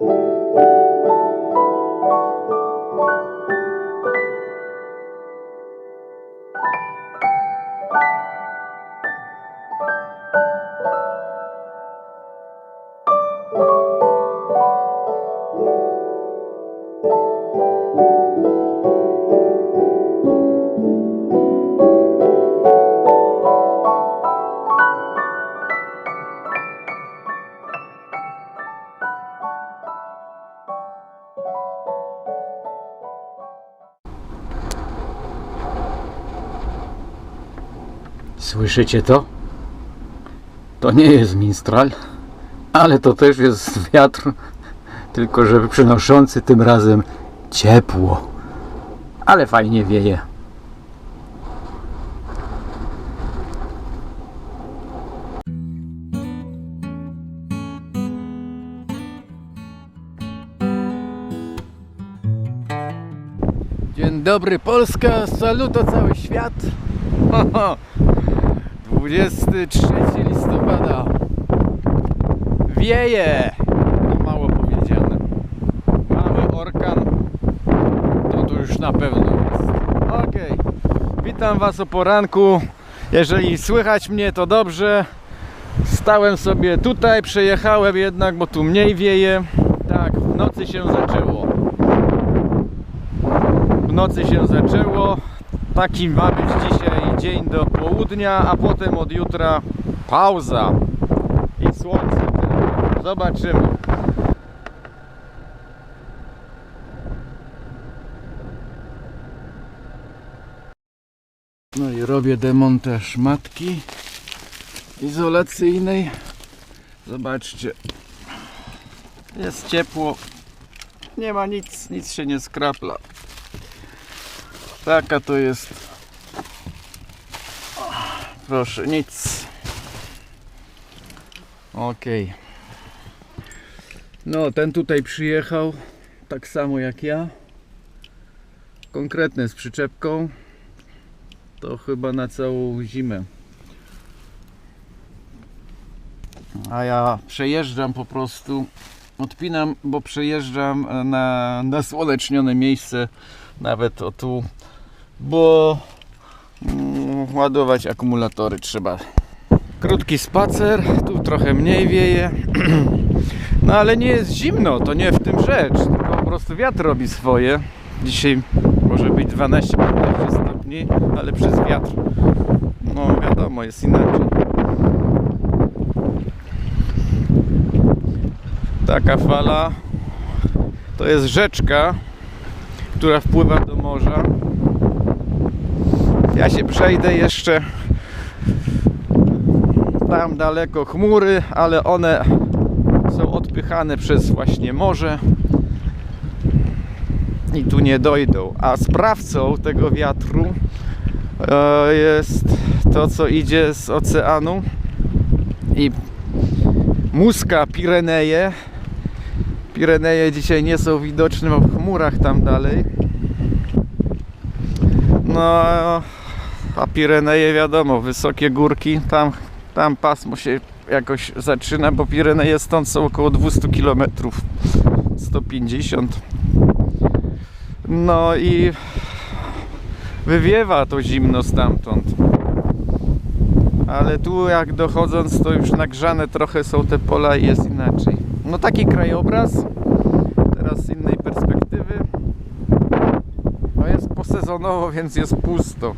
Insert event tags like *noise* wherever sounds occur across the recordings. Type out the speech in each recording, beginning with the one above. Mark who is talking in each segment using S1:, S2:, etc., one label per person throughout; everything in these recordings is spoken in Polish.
S1: you. Słyszycie to? To nie jest minstral, ale to też jest wiatr, tylko że przynoszący tym razem ciepło. Ale fajnie wieje. Dzień dobry Polska, saluto cały świat. *laughs* 23 listopada. Wieje! No mało powiedziane. Mały orkan. To tu już na pewno jest. Okej. Witam Was o poranku. Jeżeli słychać mnie, to dobrze. Stałem sobie tutaj, przejechałem jednak, bo tu mniej wieje. Tak, w nocy się zaczęło. W nocy się zaczęło. Taki ma być dzisiaj dzień do południa, a potem od jutra pauza i słońce. Zobaczymy. No i robię demontaż matki izolacyjnej. Zobaczcie. Jest ciepło. Nie ma nic, nic się nie skrapla. Taka to jest. Proszę, nic. Okej. No, ten tutaj przyjechał tak samo jak ja. Konkretne z przyczepką. To chyba na całą zimę. A ja przejeżdżam po prostu. Odpinam, bo przejeżdżam na nasłonecznione miejsce. Nawet o tu bo mm, ładować akumulatory trzeba. Krótki spacer, tu trochę mniej wieje. *clears throat* No ale nie jest zimno, to nie w tym rzecz, tylko po prostu wiatr robi swoje. Dzisiaj może być 12-15 stopni, ale przez wiatr, no wiadomo, jest inaczej. Taka fala to jest rzeczka, która wpływa do morza. Ja się przejdę jeszcze tam daleko chmury, ale one są odpychane przez właśnie morze i tu nie dojdą. A sprawcą tego wiatru e, jest to, co idzie z oceanu i muska Pireneje. Pireneje dzisiaj nie są widoczne w chmurach tam dalej. No, a Pireneje wiadomo, wysokie górki, tam, tam pasmo się jakoś zaczyna, bo Pireneje stąd są około 200 km, 150. No i wywiewa to zimno stamtąd. Ale tu jak dochodząc, to już nagrzane trochę są te pola i jest inaczej. No taki krajobraz, teraz z innej perspektywy. No jest posezonowo, więc jest pusto.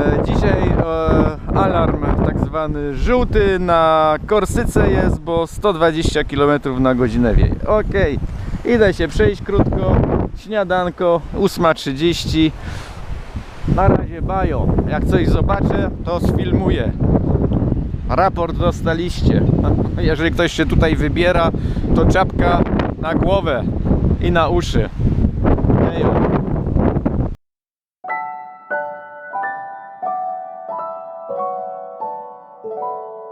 S1: E, Dzisiaj e, alarm tak zwany żółty na Korsyce jest, bo 120 km na godzinę wieje. Ok, idę się przejść krótko. Śniadanko 8.30. Na razie bajo. Jak coś zobaczę, to sfilmuję. Raport dostaliście. *laughs* Jeżeli ktoś się tutaj wybiera, to czapka na głowę i na uszy.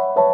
S1: you